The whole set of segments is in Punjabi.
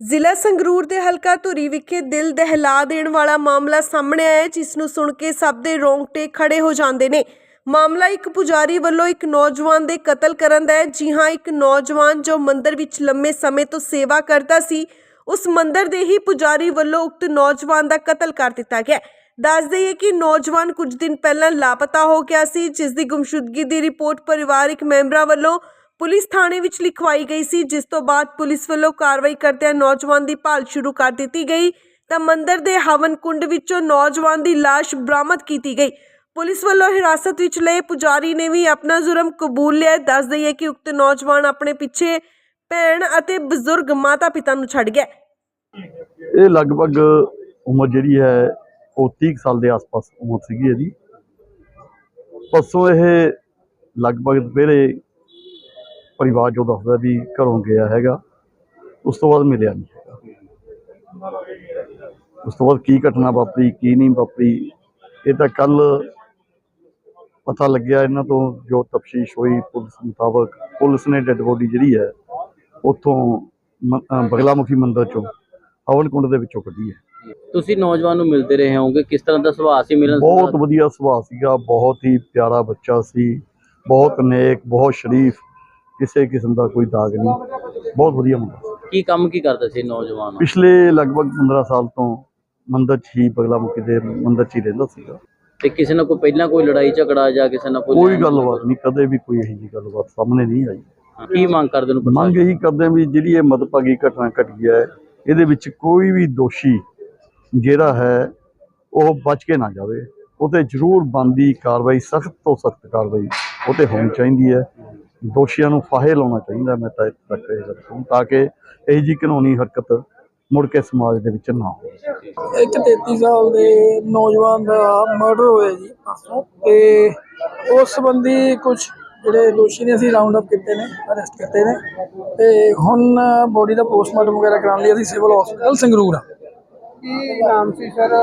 ਜ਼ਿਲ੍ਹਾ ਸੰਗਰੂਰ ਦੇ ਹਲਕਾ ਧੁਰੀ ਵਿਖੇ ਦਿਲ ਦਹਿਲਾ ਦੇਣ ਵਾਲਾ ਮਾਮਲਾ ਸਾਹਮਣੇ ਆਇਆ ਹੈ, ਜਿਸ ਨੂੰ ਸੁਣ ਕੇ ਸਭ ਦੇ ਰੋਂਗਟੇ ਖੜੇ ਹੋ ਜਾਂਦੇ ਨੇ ਮਾਮਲਾ ਇੱਕ ਪੁਜਾਰੀ ਵੱਲੋਂ ਇੱਕ ਨੌਜਵਾਨ ਦੇ ਕਤਲ ਕਰਨ ਦਾ ਹੈ ਜੀ ਹਾਂ ਇੱਕ ਨੌਜਵਾਨ ਜੋ ਮੰਦਿਰ ਵਿੱਚ ਲੰਮੇ ਸਮੇਂ ਤੋਂ ਸੇਵਾ ਕਰਦਾ ਸੀ ਉਸ ਮੰਦਿਰ ਦੇ ਹੀ ਪੁਜਾਰੀ ਵੱਲੋਂ ਉਕਤ ਨੌਜਵਾਨ ਦਾ ਕਤਲ ਕਰ ਦਿੱਤਾ ਗਿਆ ਹੈ। ਦੱਸ ਦਈਏ ਕਿ ਨੌਜਵਾਨ ਕੁਝ ਦਿਨ ਪਹਿਲਾਂ ਲਾਪਤਾ ਹੋ ਗਿਆ ਸੀ ਜਿਸ ਦੀ ਗੁੰਮਸ਼ੁਦਗੀ ਦੀ ਰਿਪੋਰਟ ਪਰਿਵਾਰਕ ਮੈਂਬਰਾਂ ਵੱਲੋਂ ਪੁਲਿਸ ਥਾਣੇ ਵਿੱਚ ਲਿਖਵਾਈ ਗਈ ਸੀ, ਜਿਸ ਤੋਂ ਬਾਅਦ ਪੁਲਿਸ ਵੱਲੋਂ ਕਾਰਵਾਈ ਕਰਦਿਆਂ ਨੌਜਵਾਨ ਦੀ ਭਾਲ ਸ਼ੁਰੂ ਕਰ ਦਿੱਤੀ ਗਈ। ਤਾਂ ਮੰਦਿਰ ਦੇ ਹਵਨ ਕੁੰਡ ਵਿੱਚੋਂ ਨੌਜਵਾਨ ਦੀ ਲਾਸ਼ ਬਰਾਮਦ ਕੀਤੀ ਗਈ। ਪੁਲਿਸ ਵੱਲੋਂ ਹਿਰਾਸਤ ਵਿੱਚ ਲਏ ਪੁਜਾਰੀ ਨੇ ਵੀ ਆਪਣਾ ਜੁਰਮ ਕਬੂਲ ਲਿਆ। ਦੱਸ ਦਈਏ ਕਿ ਉਕਤ ਨੌਜਵਾਨ ਆਪਣੇ ਪਿੱਛੇ ਭੈਣ ਅਤੇ ਬਜ਼ੁਰਗ ਮਾਤਾ ਪਿਤਾ ਨੂੰ ਛੱਡ ਗਿਆ। ਇਹ ਲਗਭਗ ਉਮਰ ਜਿਹੜੀ ਹੈ, ਉਹ 30 ਸਾਲ ਦੇ ਆਸ-ਪਾਸ ਉਮਰ ਸੀਗੀ ਇਹਦੀ। ਪਰਸੋਂ ਇਹ ਲਗਭਗ ਦੁਪਹਿਰੇ ਪਰਿਵਾਰ ਜੋ ਦੱਸਦਾ ਵੀ ਘਰੋਂ ਗਿਆ ਹੈਗਾ ਉਸ ਤੋਂ ਬਾਅਦ ਮਿਲਿਆ ਨਹੀਂ ਹੈਗਾ। ਉਸ ਤੋਂ ਬਾਅਦ ਕੀ ਘਟਨਾ ਵਾਪਰੀ ਕੀ ਨਹੀਂ ਵਾਪਰੀ ਇਹ ਤਾਂ ਕੱਲ ਪਤਾ ਲੱਗਿਆ ਇਹਨਾਂ ਤੋਂ ਜੋ ਤਫਤੀਸ਼ ਹੋਈ ਪੁਲਿਸ ਮੁਤਾਬਕ। ਪੁਲਿਸ ਨੇ ਡੈੱਡ ਬੋਡੀ ਜਿਹੜੀ ਹੈ ਉੱਥੋਂ ਮ- ਅਹ ਬਗਲਾਮੁਖੀ ਮੰਦਿਰ ਚੋਂ ਹਵਨ ਕੁੰਡ ਦੇ ਵਿੱਚੋਂ ਕੱਢੀ ਹੈ। ਤੁਸੀਂ ਨੌਜਵਾਨ ਨੂੰ ਮਿਲਦੇ ਰਹੇ ਹੋਵੋਗੇ ਕਿਸ ਤਰ੍ਹਾਂ ਦਾ ਸੁਭਾਅ ਸੀ ਮਿਲਣ ਬਹੁਤ ਵਧੀਆ ਸੁਭਾਅ ਸੀਗਾ ਬਹੁਤ ਹੀ ਪਿਆਰਾ ਬੱਚਾ ਸੀ ਬਹੁਤ ਨੇਕ ਬਹੁਤ ਸ਼ਰੀਫ। ਕਿਸੇ ਕਿਸਮ ਦਾ ਕੋਈ ਦਾਗ ਨਹੀਂ। ਬਹੁਤ ਵਧੀਆ ਮੁੰਡਾ। ਕੀ ਕੰਮ ਕੀ ਕਰਦਾ ਸੀ ਨੌਜਵਾਨ? ਪਿਛਲੇ ਲਗਭਗ 15 ਸਾਲ ਤੋਂ ਮੰਦਰ 'ਚ ਹੀ ਬਗਲਾਮੁਖੀ ਦੇ ਮੰਦਰ 'ਚ ਹੀ ਰਹਿੰਦਾ ਸੀਗਾ। ਤੇ ਕਿਸੇ ਨਾਲ ਕੋਈ ਪਹਿਲਾਂ ਕੋਈ ਲੜਾਈ ਝਗੜਾ ਜਾਂ ਕਿਸੇ ਨਾਲ ਕੋਈ ਗੱਲਬਾਤ ਨਹੀਂ ਕਦੇ ਵੀ ਕੋਈ ਇਹੋ ਜਿਹੀ ਗੱਲਬਾਤ ਸਾਹਮਣੇ ਨਹੀਂ ਆਈ। ਕੀ ਮੰਗ ਕਰਦੇ ਨੂੰ ਮੰਗ ਇਹੀ ਕਰਦੇ ਵੀ ਜਿਹੜੀ ਇਹ ਮਦਭਾਗੀ ਘਟਨਾ ਘਟੀ ਹੈ ਇਹਦੇ ਵਿੱਚ ਕੋਈ ਵੀ ਦੋਸ਼ੀ ਜਿਹੜਾ ਹੈ ਉਹ ਬਚ ਕੇ ਨਾ ਜਾਵੇ। ਉਹ ਤੇ ਜ਼ਰੂਰ ਬੰਦੀ ਕਾਰਵਾਈ ਸਖਤ ਤੋਂ ਸਖਤ ਕਾਰਵਾਈ ਉਹ ਤੇ ਹੋਣੀ ਚਾਹੀਦੀ ਹੈ। ਦੋਸ਼ੀਆਂ ਨੂੰ ਫਾਹੇ ਲਾਉਣਾ ਚਾਹੀਦਾ ਮੈਂ ਤਾਂ ਇੱਥੇ ਤੱਕ ਇਹ ਕਹੂੰ ਤਾਂ ਕਿ ਇਹ ਜੀ ਕਾਨੂੰਨੀ ਹਰਕਤ ਮੁੜ ਕੇ ਸਮਾਜ ਦੇ ਵਿੱਚ ਨਾ ਹੋਵੇ। ਇੱਕ 33 ਸਾਲ ਦੇ ਨੌਜਵਾਨ ਦਾ ਮਰਡਰ ਹੋਇਆ ਜੀ ਤੇ ਉਸ ਸੰਬੰਧੀ ਕੁਝ ਜਿਹੜੇ ਦੋਸ਼ੀ ਨੇ ਅਸੀਂ ਰਾਉਂਡ ਅਪ ਕੀਤੇ ਨੇ ਅਰੈਸਟ ਕੀਤੇ ਨੇ ਤੇ ਹੁਣ ਬੋਡੀ ਦਾ ਪੋਸਟਮਾਰਟਮ ਵਗੈਰਾ ਕਰਾਉਣ ਲਈ ਅਸੀਂ ਸਿਵਲ ਹਸਪੀਟਲ ਸੰਗਰੂਰ ਆ। ਕੀ ਨਾਮ ਸੀ ਸਰ?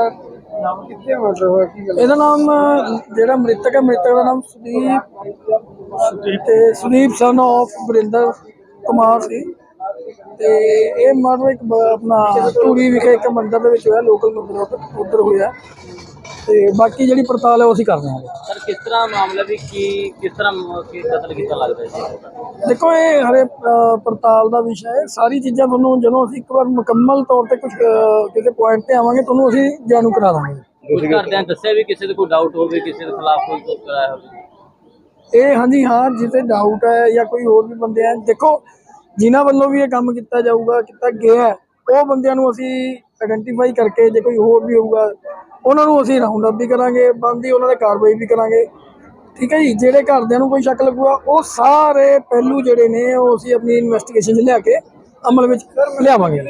ਨਾਮ ਕਿੱਥੇ ਮਰਡਰ ਹੋਇਆ? ਕੀ ਗੱਲ? ਇਹਦਾ ਨਾਮ ਜਿਹੜਾ ਮ੍ਰਿਤਕ ਹੈ ਮ੍ਰਿਤਕ ਦਾ ਨਾਮ ਸੁਦੀਪ ਤੇ ਸੁਦੀਪ ਸਨ of ਵਰਿੰਦਰ ਕੁਮਾਰ ਸੀ। ਤੇ ਇਹ ਮਰਡਰ ਇੱਕ ਬ- ਆਪਣਾ ਧੂਰੀ ਵਿਖੇ ਇੱਕ ਮੰਦਿਰ ਦੇ ਵਿੱਚ ਹੋਇਆ ਲੋਕਲ ਮੰਦਿਰ ਉੱਧਰ- ਹੋਇਆ। ਤੇ ਬਾਕੀ ਜਿਹੜੀ ਪੜਤਾਲ ਹੈ ਉਹ ਅਸੀਂ ਕਰ ਰਹੇ ਹਾਂ। ਸਰ ਕਿਸ ਤਰ੍ਹਾਂ ਮਾਮਲਾ ਵੀ ਕੀ ਕਿਸ ਤਰ੍ਹਾਂ ਮ- ਕੀ ਕਤਲ ਕੀਤਾ ਲੱਗਦਾ ਸੀ ਦੇਖੋ ਇਹ ਹਰੇ ਅ, ਪੜਤਾਲ ਦਾ ਵਿਸ਼ਾ ਹੈ। ਸਾਰੀ ਚੀਜ਼ਾਂ ਤੁਹਾਨੂੰ ਜਦੋਂ ਅਸੀਂ ਇੱਕ ਵਾਰ ਮੁਕੰਮਲ ਤੌਰ ਤੇ ਕੁਝ ਕਿਸੇ ਪੁਆਇੰਟ ਤੇ ਆਵਾਂਗੇ ਤੁਹਾਨੂੰ ਅਸੀਂ ਜਾਣੂ ਕਰਾ ਦਾਂਗੇ। ਕੁਝ ਕਰਦਿਆਂ ਦੱਸਿਆ ਵੀ ਕਿਸੇ ਦੇ ਕੋਈ ਡਾਊਟ ਹੋਵੇ ਕਿਸੇ ਦੇ ਖਿਲਾਫ ਕੋਈ ਕੁਝ ਕਰਾਇਆ ਹੋਵੇ। ਇਹ ਹਾਂਜੀ, ਹਾਂ, ਜਿੱਥੇ ਡਾਊਟ ਹੈ ਜਾਂ ਕੋਈ ਹੋਰ ਵੀ ਬੰਦੇ ਆ ਦੇਖੋ, ਜਿਨ੍ਹਾਂ ਵੱਲੋਂ ਵੀ ਇਹ ਕੰਮ ਕੀਤਾ ਜਾਊਗਾ, ਕੀਤਾ ਗਿਆ ਉਹ ਬੰਦਿਆਂ ਨੂੰ ਅਸੀਂ ਆਇਡੈਂਟੀਫਾਈ ਕਰਕੇ ਜੇ ਕੋਈ ਹੋਰ ਵੀ ਹੋਊਗਾ, ਉਹਨਾਂ ਨੂੰ ਅਸੀਂ ਰਾਉਂਡ ਅਪ ਵੀ ਕਰਾਂਗੇ, ਬੰਦੀ ਉਹਨਾਂ ਦੇ ਕਾਰਵਾਈ ਵੀ ਕਰਾਂਗੇ। ਠੀਕ ਹੈ ਜੀ, ਜਿਹੜੇ ਘਰਦਿਆਂ ਨੂੰ ਕੋਈ ਸ਼ੱਕ ਲੱਗੂਗਾ, ਉਹ ਸਾਰੇ ਪਹਿਲੂ ਜਿਹੜੇ ਨੇ, ਉਹ ਅਸੀਂ ਆਪਣੀ ਇਨਵੈਸਟੀਗੇਸ਼ਨ 'ਚ ਲਿਆ ਕੇ ਅਮਲ ਵਿੱਚ ਲਿਆਵਾਂਗੇ।